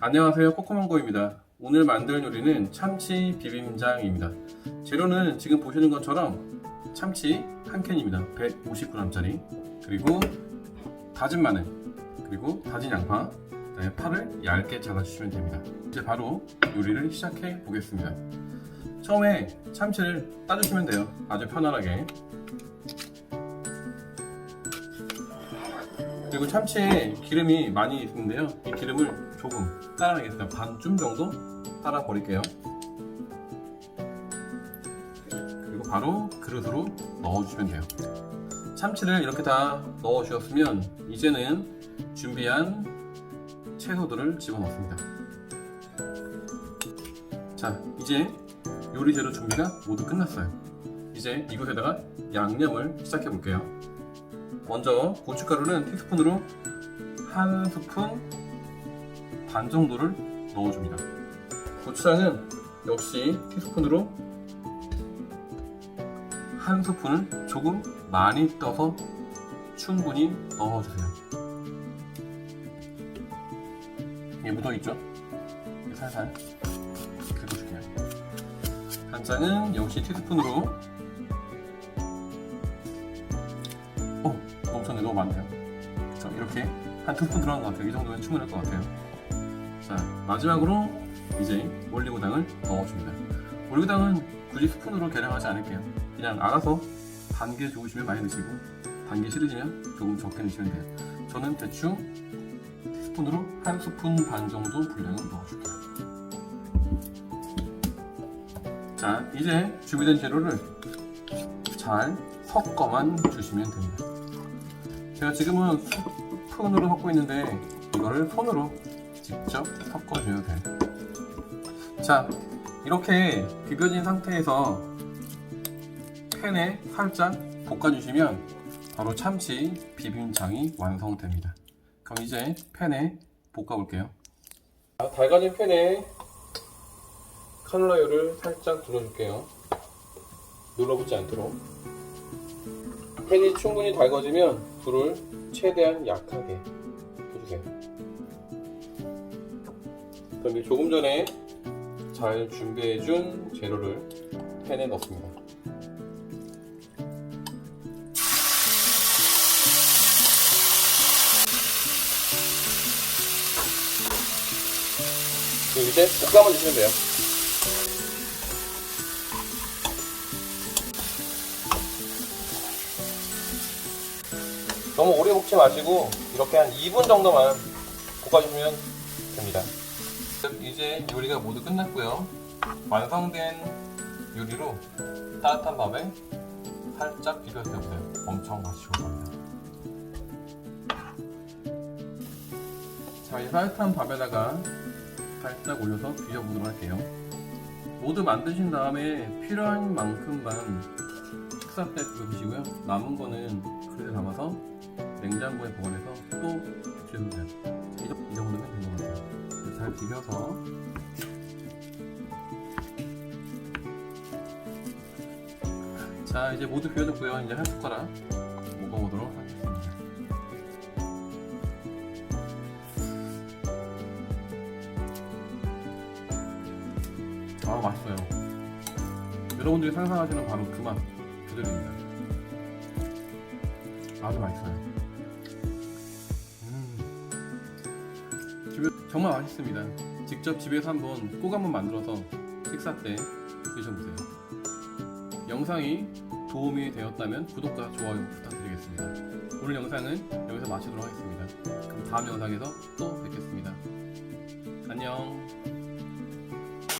안녕하세요. 코코망고입니다. 오늘 만들 요리는 참치 비빔장입니다. 재료는 지금 보시는 것처럼 참치 한 캔입니다. 150g짜리 그리고 다진 마늘 그리고 다진 양파 그다음에 파를 얇게 잘라주시면 됩니다. 이제 바로 요리를 시작해 보겠습니다. 처음에 참치를 따주시면 돼요. 아주 편안하게 그리고 참치에 기름이 많이 있는데요. 이 기름을 조금 따라내겠습니다. 반쯤 정도 따라 버릴게요. 그리고 바로 그릇으로 넣어주시면 돼요. 참치를 이렇게 다 넣어주셨으면 이제는 준비한 채소들을 집어넣습니다. 자, 이제 요리 재료 준비가 모두 끝났어요. 이제 이곳에다가 양념을 시작해 볼게요. 먼저 고춧가루는 티스푼으로 한 스푼 반 정도를 넣어줍니다. 고추장은 역시 티스푼으로 한 스푼을 조금 많이 떠서 충분히 넣어주세요. 이게 묻어있죠? 살살 긁어줄게요. 간장은 역시 티스푼으로 어, 엄청네 너무 많네요. 그래서 이렇게 한두 스푼 들어간 것 같아요. 이 정도면 충분할 것 같아요. 자 마지막으로 이제 올리고당을 넣어줍니다. 올리고당은 굳이 스푼으로 계량하지 않을게요. 그냥 알아서 단게 좋으시면 많이 넣으시고 단게 싫으시면 조금 적게 넣으시면 돼요. 저는 대충 스푼으로 한 스푼 반 정도 분량을 넣어줄게요. 자 이제 준비된 재료를 잘 섞어만 주시면 됩니다. 제가 지금은 스푼으로 섞고 있는데 이거를 손으로 직접 섞어줘야 돼요. 자, 이렇게 비벼진 상태에서 팬에 살짝 볶아주시면 바로 참치 비빔장이 완성됩니다. 그럼 이제 팬에 볶아볼게요. 달가진 팬에 카놀라유를 살짝 둘러줄게요. 눌러붙지 않도록. 팬이 충분히 달궈지면 불을 최대한 약하게 켜주세요. 그럼 이 조금 전에 잘 준비해준 재료를 팬에 넣습니다. 이제 볶아만 주시면 돼요. 너무 오래 볶지 마시고 이렇게 한 2분 정도만 볶아주시면 됩니다. 이제 요리가 모두 끝났고요. 완성된 요리로 따뜻한 밥에 살짝 비벼서 드세요. 엄청 맛있을 겁니다. 자, 이 따뜻한 밥에다가 살짝 올려서 비벼보도록 할게요. 모두 만드신 다음에 필요한 만큼만 식사 때 드시고요. 남은 거는 그릇에 담아서 냉장고에 보관해서 또 드셔도 돼요. 이 정도- 이 정도면 된것 같아요. 잘 비벼서 자 이제 모두 비워졌고요. 이제 한 숟가락 먹어보도록 하겠습니다. 아 맛있어요. 여러분들이 상상하시는 바로 그 맛 그대로입니다. 아주 맛있어요. 음. 집에 정말 맛있습니다. 직접 집에서 한번 꼭 한번 만들어서 식사 때 드셔보세요. 영상이 도움이 되었다면 구독과 좋아요 부탁드리겠습니다. 오늘 영상은 여기서 마치도록 하겠습니다. 그럼 다음 영상에서 또 뵙겠습니다. 안녕.